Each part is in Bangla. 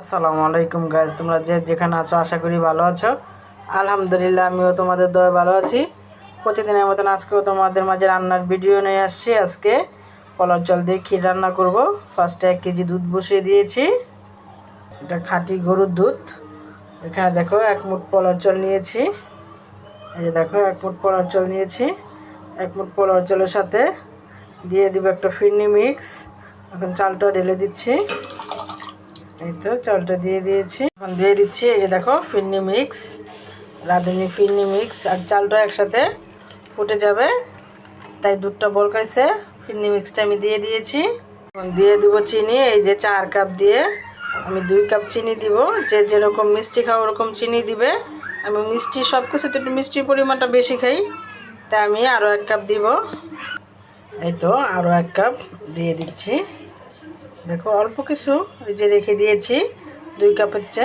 আসসালামু আলাইকুম গাইজ তোমরা যে যেখানে আছো আশা করি ভালো আছো। আলহামদুলিল্লাহ, আমিও তোমাদের দয়ে ভালো আছি। প্রতিদিনের মতন আজকেও তোমাদের মাঝে রান্নার ভিডিও নিয়ে আসছি। আজকে কলার জল দিয়ে ক্ষীর রান্না করব। ফার্স্টে এক কেজি দুধ বসিয়ে দিয়েছি। এটা খাঁটি গরুর দুধ। এখানে দেখো, এক মুঠ পলার জল নিয়েছি। এই যে দেখো, এক মুঠ পলার জল নিয়েছি। এক মুঠ পলার জলের সাথে দিয়ে দিব একটা ফিরনি মিক্স। এখন চালটা ঢেলে দিচ্ছি। এই তো চালটা দিয়ে দিয়েছি। এখন দিয়ে দিচ্ছি, এই যে দেখো, ফিরনি মিক্স, রাঁধুনি ফিরনি মিক্স, আর চালটা একসাথে ফুটে যাবে। তাই দুধটা বলকাইছে, ফিরনি মিক্সটা আমি দিয়ে দিয়েছি। এখন দিয়ে দিব চিনি, এই যে চার কাপ দিয়ে আমি দুই কাপ চিনি দিব। যে যেরকম মিষ্টি খাও ওরকম চিনি দিবে। আমি মিষ্টি সব কিছুতে একটু মিষ্টির পরিমাণটা বেশি খাই, তাই আমি আরও এক কাপ দিব। এই তো আরও এক কাপ দিয়ে দিচ্ছি। দেখো, অল্প কিছু এই যে রেখে দিয়েছি, দুই কাপ হচ্ছে।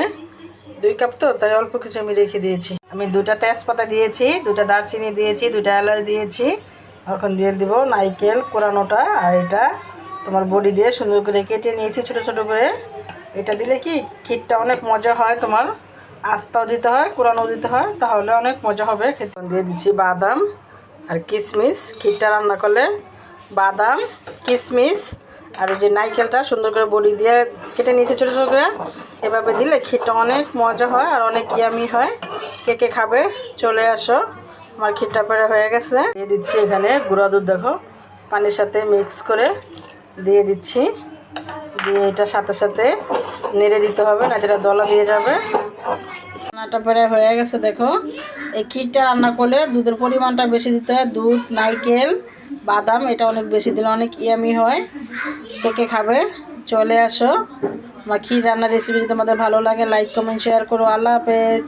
দুই কাপ তো, তাই অল্প কিছু আমি রেখে দিয়েছি। আমি দুটা তেজপাতা দিয়েছি দুটা দারচিনি দিয়েছি দুটা এলাচ দিয়েছি। এখন দিয়ে দিব নাইকেল কোরানোটা আর এটা তোমার বডি দিয়ে সুন্দর করে কেটে নিয়েছি ছোট ছোট করে। এটা দিলে কি ক্ষীরটা অনেক মজা হয় তোমার, আস্তাও দিতে হয় কোরানো দিতে হয়, তাহলে অনেক মজা হবে। খেতে দিয়ে দিচ্ছি বাদাম আর কিশমিশ। ক্ষীরটা রান্না করলে বাদাম, কিশমিশ আর ওই যে নারকেলটা সুন্দর করে বড়ি দিয়ে কেটে নিয়েছে ছোটো ছোটো করে। এভাবে দিলে ক্ষীরটা অনেক মজা হয় আর অনেক ইয়ামি হয়। কে কে খাবে চলে আসো। আমার ক্ষীরটা পরে হয়ে গেছে। দিয়ে দিচ্ছি এখানে গুঁড়া দুধ দেখো। পানির সাথে মিক্স করে দিয়ে দিচ্ছি। দিয়ে এটার সাথে সাথে নেড়ে দিতে হবে না যেটা দলা দিয়ে যাবে। রান্নাটা পরে হয়ে গেছে, দেখো। এই ক্ষীরটা রান্না করলে দুধের পরিমাণটা বেশি দিতে হয়। দুধ নাইকেল বাদাম, এটা অনেক বেশি দিলে অনেক ইয়ামি হয়। কে কে খাবে, চলে আসো। আমার ক্ষীর রান্নার রেসিপি যদি তোমাদের ভালো লাগে লাইক কমেন্ট শেয়ার করো। আল্লাহ হাফেজ।